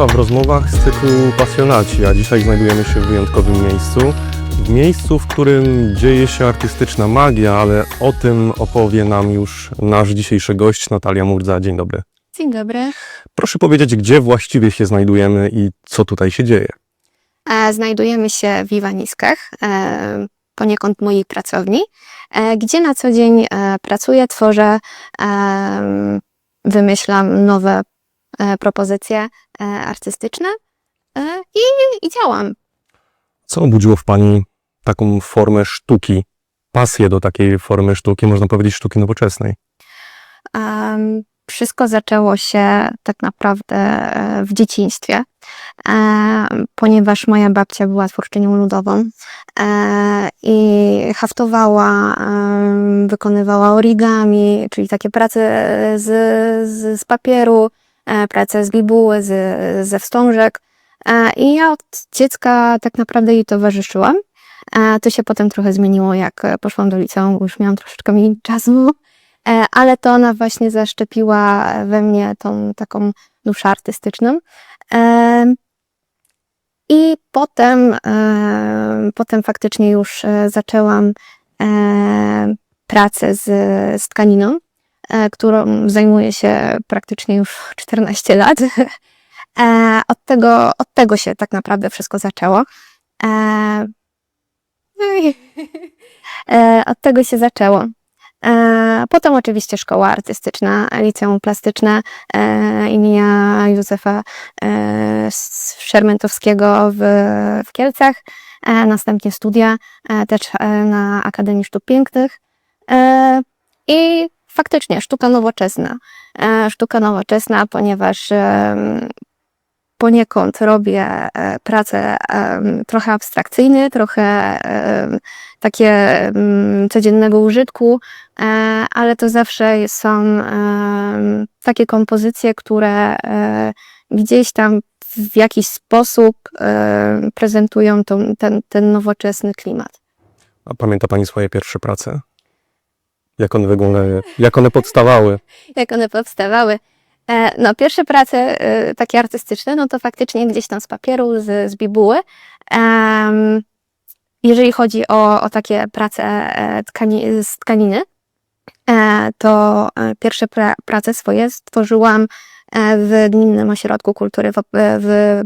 Państwa w rozmowach z cyklu Pasjonaci, a dzisiaj znajdujemy się w wyjątkowym miejscu. W miejscu, w którym dzieje się artystyczna magia, ale o tym opowie nam już nasz dzisiejszy gość Natalia Murdza. Dzień dobry. Dzień dobry. Proszę powiedzieć, gdzie właściwie się znajdujemy i co tutaj się dzieje. E, Znajdujemy się w Iwaniskach, e, poniekąd mojej pracowni, e, gdzie na co dzień e, pracuję, tworzę, e, wymyślam nowe propozycje e, artystyczne e, i, i działam. Co obudziło w Pani taką formę sztuki, pasję do takiej formy sztuki, można powiedzieć sztuki nowoczesnej? Em, Wszystko zaczęło się tak naprawdę e, w dzieciństwie, e, ponieważ moja babcia była twórczynią ludową e, i haftowała, wykonywała origami, czyli takie prace z, z, z papieru, e, prace z bibuły, z, ze wstążek. E, I ja od dziecka tak naprawdę jej towarzyszyłam. E, To się potem trochę zmieniło, jak poszłam do liceum, bo już miałam troszeczkę mniej czasu. Ale to ona właśnie zaszczepiła we mnie tą taką duszę artystyczną. I potem, potem faktycznie już zaczęłam pracę z, z tkaniną, którą zajmuję się praktycznie już 14 lat. E, Od tego, od tego się tak naprawdę wszystko zaczęło. E, no e, Od tego się zaczęło. E, Potem oczywiście szkoła artystyczna, liceum plastyczne e, imienia Józefa e, Szermentowskiego w, w Kielcach, e, następnie studia e, też e, na Akademii Sztuk Pięknych e, i faktycznie sztuka nowoczesna. E, Sztuka nowoczesna, ponieważ poniekąd robię e, pracę trochę abstrakcyjne, trochę takie codziennego użytku, e, ale to zawsze są takie kompozycje, które gdzieś tam w jakiś sposób prezentują ten, ten nowoczesny klimat. A pamięta Pani swoje pierwsze prace? Jak one wyglądały? Jak one powstawały? Jak one powstawały? E, No, pierwsze prace e, takie artystyczne, no to faktycznie gdzieś tam z papieru, z, z bibuły. Jeżeli chodzi o, o takie prace e, tkani, z tkaniny, to pierwsze pra, prace swoje stworzyłam w Gminnym Ośrodku Kultury w, Op- w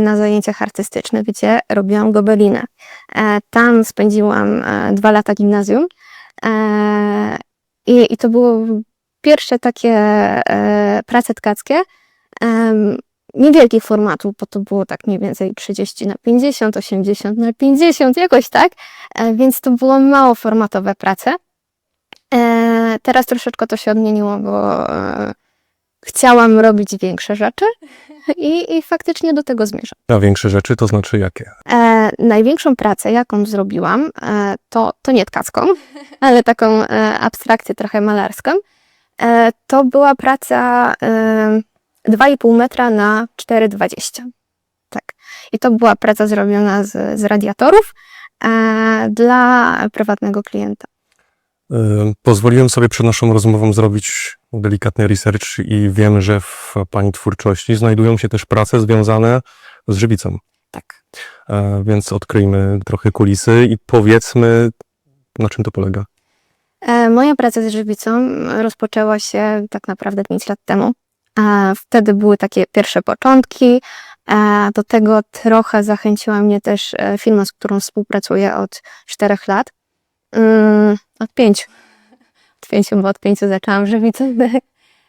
na zajęciach artystycznych, gdzie robiłam gobelinę. Tam spędziłam dwa lata gimnazjum i, i to było pierwsze takie e, prace tkackie, niewielkich formatów, bo to było tak mniej więcej 30 na 50, 80 na 50, jakoś tak, e, więc to było mało formatowe prace. E, teraz troszeczkę to się odmieniło, bo e, chciałam robić większe rzeczy i, i faktycznie do tego zmierzam. A większe rzeczy to znaczy jakie? E, największą pracę, jaką zrobiłam, e, to, to nie tkacką, ale taką e, abstrakcję trochę malarską. E, to była praca e, 2,5 metra na 4,20. Tak. I to była praca zrobiona z, z radiatorów e, dla prywatnego klienta. Y, Pozwoliłem sobie przed naszą rozmową zrobić delikatny research i wiem, że w Pani twórczości znajdują się też prace związane z żywicą. Tak. E, Więc odkryjmy trochę kulisy i powiedzmy, na czym to polega. E, Moja praca z żywicą rozpoczęła się tak naprawdę 5 lat temu. Wtedy były takie pierwsze początki. Do tego trochę zachęciła mnie też e, firma, z którą współpracuję od 4 lat. Mm, Od 5. Od 5, bo od 5 zaczęłam żywicą.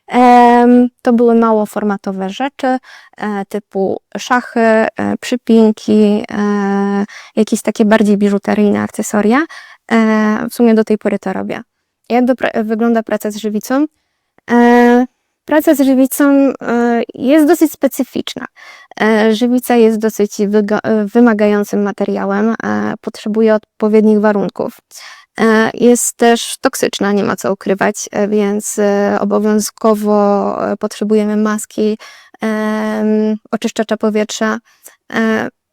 Em, To były mało formatowe rzeczy, e, typu szachy, e, przypinki, e, jakieś takie bardziej biżuteryjne akcesoria. W sumie do tej pory to robię. Jak wygląda praca z żywicą? Praca z żywicą e, jest dosyć specyficzna. E, żywica jest dosyć wymagającym materiałem, potrzebuje odpowiednich warunków. E, jest też toksyczna, nie ma co ukrywać, więc obowiązkowo potrzebujemy maski, oczyszczacza powietrza,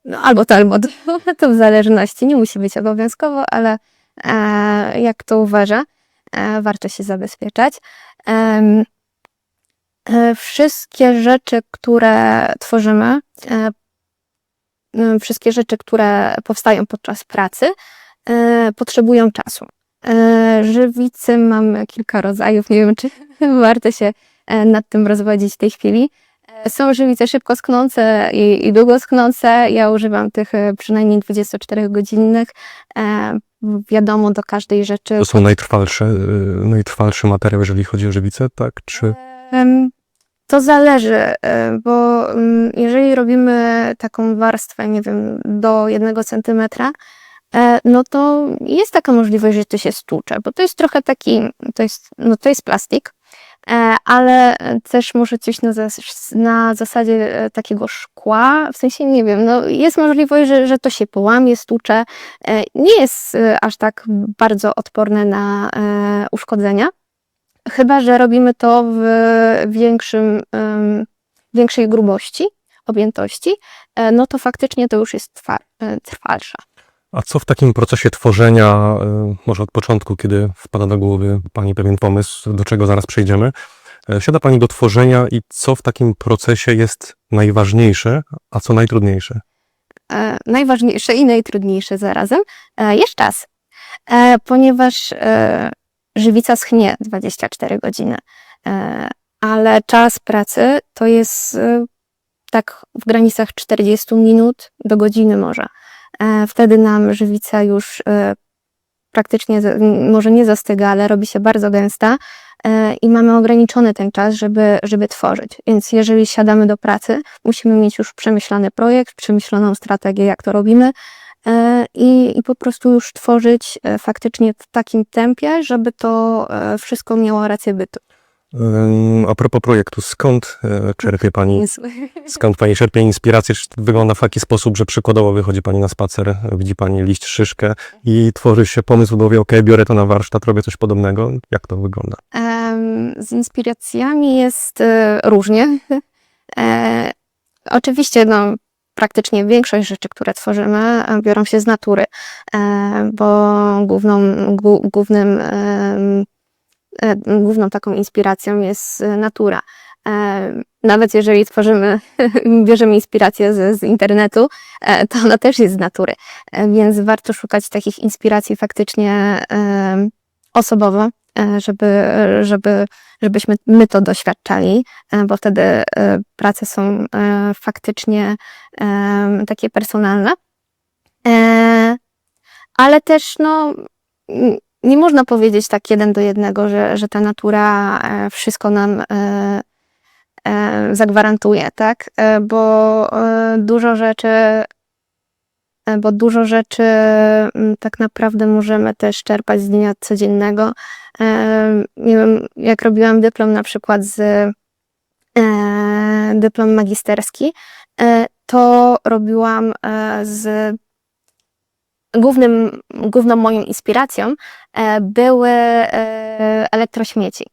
no, albo to, albo to, w zależności, nie musi być obowiązkowo, ale jak to uważa, warto się zabezpieczać. E, Wszystkie rzeczy, które tworzymy, e, m, wszystkie rzeczy, które powstają podczas pracy, e, potrzebują czasu. E, Żywicy mamy kilka rodzajów, nie wiem, czy warto się e, nad tym rozwodzić w tej chwili. E, Są żywice szybko sknące i, i długo sknące. Ja używam tych e, przynajmniej 24-godzinnych. E, Wiadomo, do każdej rzeczy To są najtrwalsze, najtrwalszy materiał, jeżeli chodzi o żywicę, tak? Czy To zależy, e, bo mm, jeżeli robimy taką warstwę, nie wiem, do jednego centymetra, e, no to jest taka możliwość, że to się stłucze, bo to jest trochę taki, to jest, no to jest plastik, e, ale też może coś na, zas- na zasadzie takiego szkła, w sensie nie wiem, no jest możliwość, że, że to się połamie, stłucze, nie jest aż tak bardzo odporne na uszkodzenia. Chyba, że robimy to w większym, większej grubości, objętości, e, no to faktycznie to już jest e, trwalsza. A co w takim procesie tworzenia, y, może od początku, kiedy wpada do głowy Pani pewien pomysł, do czego zaraz przejdziemy, siada Pani do tworzenia i co w takim procesie jest najważniejsze, a co najtrudniejsze? E, Najważniejsze i najtrudniejsze zarazem e, jest czas, E, ponieważ e, żywica schnie 24 godziny, E, ale czas pracy to jest e, tak w granicach 40 minut do godziny może. E, Wtedy nam żywica już praktycznie, może nie zastyga, ale robi się bardzo gęsta i mamy ograniczony ten czas, żeby, żeby tworzyć. Więc jeżeli siadamy do pracy, musimy mieć już przemyślany projekt, przemyślaną strategię, jak to robimy i, i po prostu już tworzyć e, faktycznie w takim tempie, żeby to e, wszystko miało rację bytu. A propos projektu, skąd czerpie Pani, skąd Pani czerpie inspirację? Czy wygląda w taki sposób, że przykładowo wychodzi Pani na spacer, widzi Pani liść szyszkę i tworzy się pomysł w głowie, ok, biorę to na warsztat, robię coś podobnego? Jak to wygląda? Z inspiracjami jest e, różnie. E, Oczywiście, no, praktycznie większość rzeczy, które tworzymy, e, biorą się z natury, e, bo główną, głó- głównym, e, główną taką inspiracją jest natura. Nawet jeżeli tworzymy, bierzemy inspirację z, z internetu, to ona też jest z natury. Więc warto szukać takich inspiracji faktycznie osobowo, żeby, żeby, żebyśmy my to doświadczali, e, bo wtedy e, prace są e, faktycznie takie personalne. E, Ale też no, nie można powiedzieć tak jeden do jednego, że, że ta natura e, wszystko nam e, e, zagwarantuje, tak? E, Bo e, dużo rzeczy e, bo dużo rzeczy mm, tak naprawdę możemy też czerpać z dnia codziennego. E, Nie wiem, jak robiłam dyplom na przykład z e, dyplom magisterski, e, to robiłam e, z głównym, główną moją inspiracją e, były e, elektrośmieci.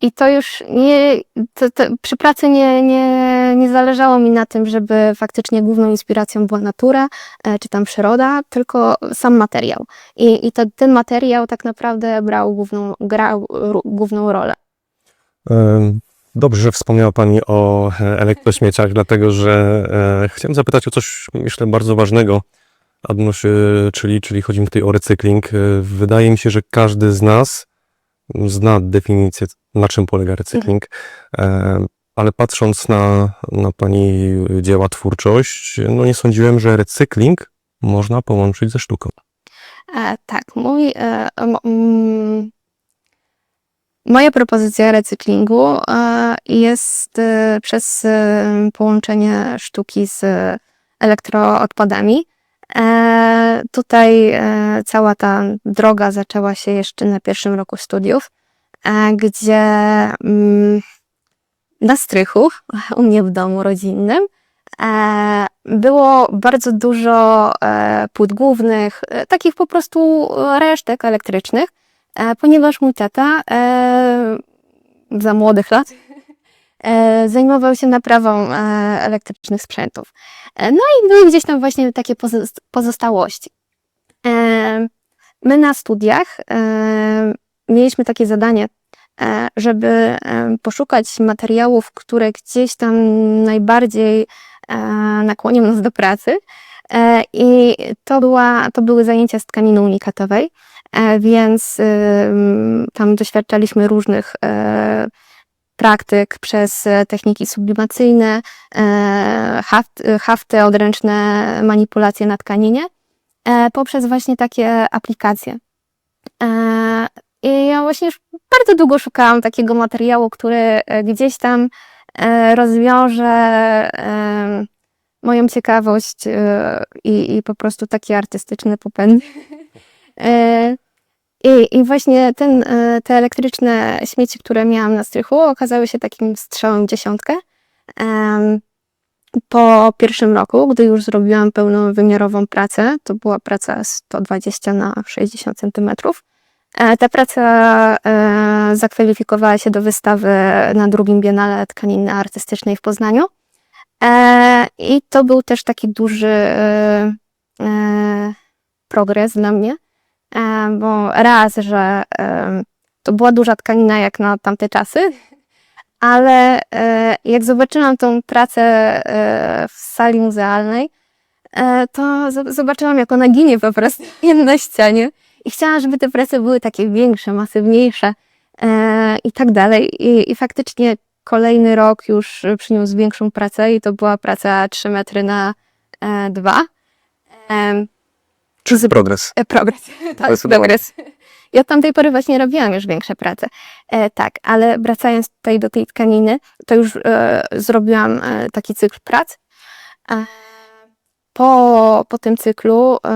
I to już nie, to, to przy pracy nie, nie, nie zależało mi na tym, żeby faktycznie główną inspiracją była natura, e, czy tam przyroda, tylko sam materiał. I, i to, ten materiał tak naprawdę brał główną, grał główną rolę. Ym, Dobrze, że wspomniała Pani o e, elektrośmieciach, dlatego że e, chciałem zapytać o coś, myślę, bardzo ważnego, odnośnie, czyli, czyli chodzi mi tutaj o recykling. E, Wydaje mi się, że każdy z nas zna definicję, na czym polega recykling, e, ale patrząc na, na Pani dzieła, twórczość, no nie sądziłem, że recykling można połączyć ze sztuką. E, tak, mój, e, mm, moja propozycja recyklingu e, jest e, przez e, połączenie sztuki z elektroodpadami. E, tutaj e, cała ta droga zaczęła się jeszcze na pierwszym roku studiów, e, gdzie mm, na strychu, u mnie w domu rodzinnym, Było bardzo dużo płyt głównych, takich po prostu resztek elektrycznych, ponieważ mój tata za młodych lat zajmował się naprawą e, elektrycznych sprzętów. E, No i były gdzieś tam właśnie takie pozos- pozostałości. E, My na studiach e, mieliśmy takie zadanie e, żeby e, poszukać materiałów, które gdzieś tam najbardziej e, nakłonią nas do pracy. E, I to, była, to były zajęcia z tkaniny unikatowej, e, więc tam doświadczaliśmy różnych e, praktyk przez e, techniki sublimacyjne, e, haft, hafty, odręczne manipulacje na tkaninie, e, poprzez właśnie takie aplikacje. E, I ja właśnie już bardzo długo szukałam takiego materiału, który e, gdzieś tam e, rozwiąże e, moją ciekawość e, i, i po prostu taki artystyczny popęd. I, I właśnie ten, e, te elektryczne śmieci, które miałam na strychu, okazały się takim strzałem dziesiątkę. Po pierwszym roku, gdy już zrobiłam pełnowymiarową pracę, to była praca 120 na 60 centymetrów, e, ta praca e, zakwalifikowała się do wystawy na drugim Biennale Tkaniny Artystycznej w Poznaniu. I to był też taki duży progres dla mnie, bo raz, że e, to była duża tkanina jak na tamte czasy, ale e, jak zobaczyłam tą pracę e, w sali muzealnej, e, to zo- zobaczyłam, jak ona ginie po prostu na ścianie. I chciałam, żeby te prace były takie większe, masywniejsze e, i tak dalej. I, I faktycznie kolejny rok już przyniósł większą pracę i to była praca 3 metry na e, 2. E, Czysty progres. E, Progres. Tak, progres. Ja od tamtej pory właśnie robiłam już większe prace. E, tak, ale wracając tutaj do tej tkaniny, to już e, zrobiłam e, taki cykl prac. E, po, po tym cyklu e,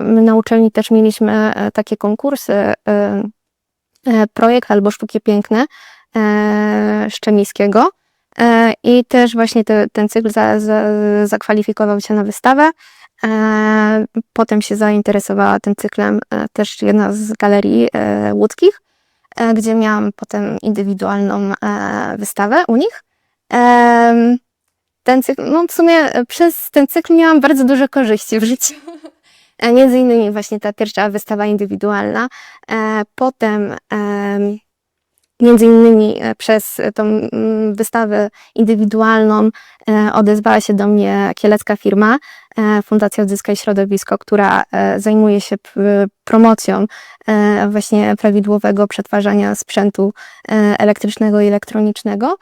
my na uczelni też mieliśmy e, takie konkursy e, e, projekt albo sztuki piękne e, Szczemińskiego. E, I też właśnie te, ten cykl za, za, zakwalifikował się na wystawę. E, Potem się zainteresowała tym cyklem e, też jedna z galerii e, łódzkich, gdzie miałam potem indywidualną wystawę u nich. Ten cykl, no w sumie przez ten cykl miałam bardzo duże korzyści w życiu. Między innymi właśnie ta pierwsza wystawa indywidualna. Potem em, między innymi e, przez tą mm, wystawę indywidualną e, odezwała się do mnie kielecka firma, e, Fundacja Odzyskaj Środowisko, która zajmuje się promocją właśnie prawidłowego przetwarzania sprzętu elektrycznego i elektronicznego.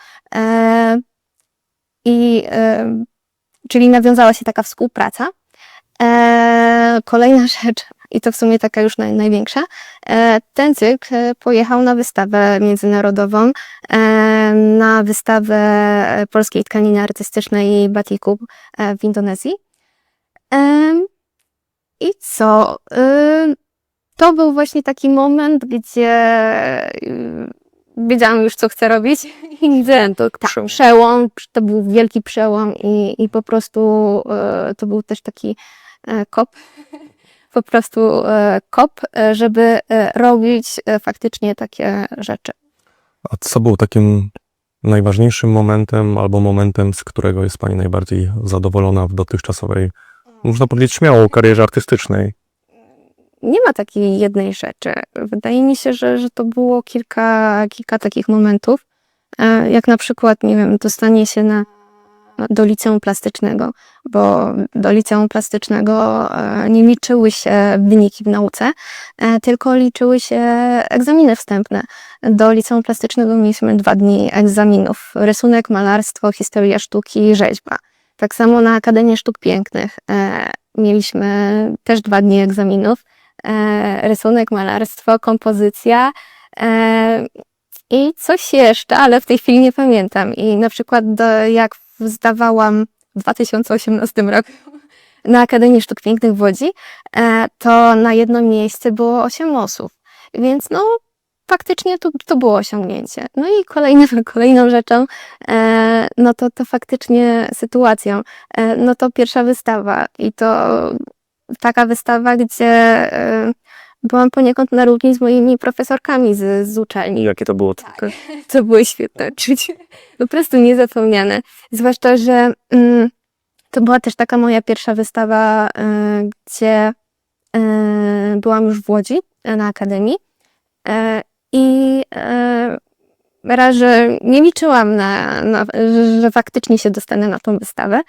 I czyli nawiązała się taka współpraca. Kolejna rzecz, i to w sumie taka już naj, największa, e, ten cykl e, pojechał na wystawę międzynarodową, e, na wystawę polskiej tkaniny artystycznej batiku w Indonezji. I co? To był właśnie taki moment, gdzie wiedziałam już, co chcę robić. I Ten to tak, przełom, to był wielki przełom i, i po prostu to był też taki kop, po prostu e, kop, e, żeby e, robić faktycznie takie rzeczy. A co było takim najważniejszym momentem albo momentem, z którego jest Pani najbardziej zadowolona w dotychczasowej, można powiedzieć śmiało, karierze artystycznej? Nie ma takiej jednej rzeczy. Wydaje mi się, że, że to było kilka, kilka takich momentów, jak na przykład, nie wiem, dostanie się na, do liceum plastycznego, bo do liceum plastycznego e, nie liczyły się wyniki w nauce, e, tylko liczyły się egzaminy wstępne. Do liceum plastycznego mieliśmy dwa dni egzaminów. Rysunek, malarstwo, historia sztuki, rzeźba. Tak samo na Akademię Sztuk Pięknych e, mieliśmy też dwa dni egzaminów. Rysunek, malarstwo, kompozycja i coś jeszcze, ale w tej chwili nie pamiętam. I na przykład do, jak zdawałam w 2018 roku na Akademii Sztuk Pięknych w Łodzi, e, to na jedno miejsce było 8 osób. Więc no, faktycznie to, to było osiągnięcie. No i kolejną, kolejną rzeczą, e, no to, to faktycznie sytuacją, e, no to pierwsza wystawa i to taka wystawa, gdzie byłam poniekąd na równi z moimi profesorkami z, z uczelni. Jakie to było? Tak. To były świetne odczucie. Po prostu niezapomniane. Zwłaszcza, że mm, to była też taka moja pierwsza wystawa, e, gdzie e, byłam już w Łodzi e, na Akademii. E, I e, raz, że nie liczyłam na, na że, że faktycznie się dostanę na tą wystawę,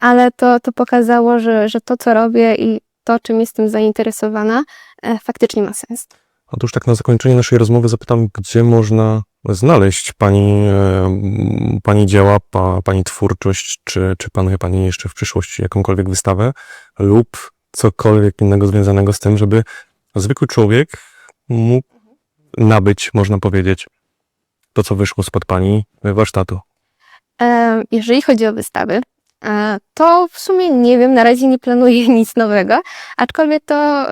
ale to, to pokazało, że, że to, co robię i to, czym jestem zainteresowana, e, faktycznie ma sens. Otóż tak na zakończenie naszej rozmowy zapytam, gdzie można znaleźć Pani, e, pani dzieła, pa, Pani twórczość, czy, czy planuje Pani jeszcze w przyszłości jakąkolwiek wystawę lub cokolwiek innego związanego z tym, żeby zwykły człowiek mógł nabyć, można powiedzieć, to, co wyszło spod Pani warsztatu. E, Jeżeli chodzi o wystawy, to w sumie nie wiem, na razie nie planuję nic nowego, aczkolwiek to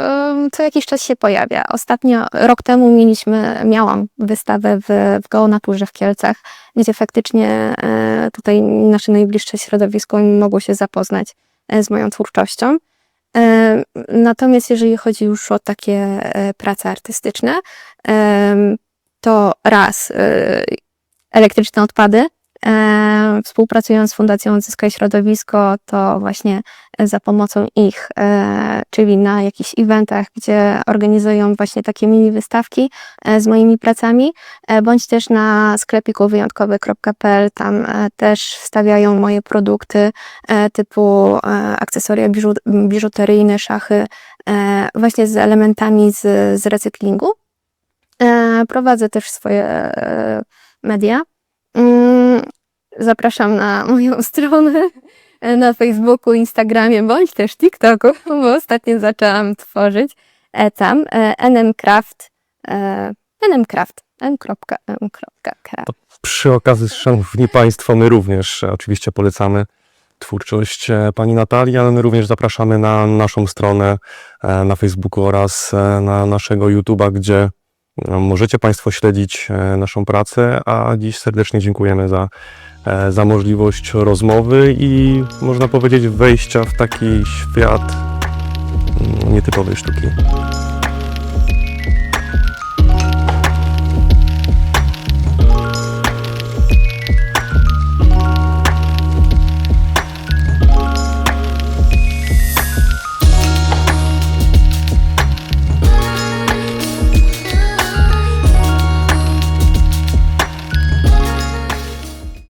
co jakiś czas się pojawia. Ostatnio, rok temu mieliśmy, miałam wystawę w, w Geonaturze w Kielcach, gdzie faktycznie e, tutaj nasze najbliższe środowisko mogło się zapoznać e, z moją twórczością. E, Natomiast jeżeli chodzi już o takie e, prace artystyczne, to raz e, elektryczne odpady, E, współpracując z Fundacją Odzyskaj Środowisko, to właśnie za pomocą ich, e, czyli na jakichś eventach, gdzie organizują właśnie takie mini wystawki e, z moimi pracami, e, bądź też na sklepiku wyjątkowy.pl, tam e, też wstawiają moje produkty e, typu e, akcesoria biżu, biżuteryjne, szachy, e, właśnie z elementami z, z recyklingu. E, Prowadzę też swoje e, media. Zapraszam na moją stronę e, na Facebooku, Instagramie bądź też TikToku, bo ostatnio zaczęłam tworzyć e, tam nmcraft nmcraft n.m.craft Przy okazji, szanowni Państwo, my również e, oczywiście polecamy twórczość Pani Natalii, ale my również zapraszamy na naszą stronę na Facebooku oraz na naszego YouTube'a, gdzie możecie Państwo śledzić e, naszą pracę, a dziś serdecznie dziękujemy za, e, za możliwość rozmowy i można powiedzieć wejścia w taki świat mm, nietypowej sztuki.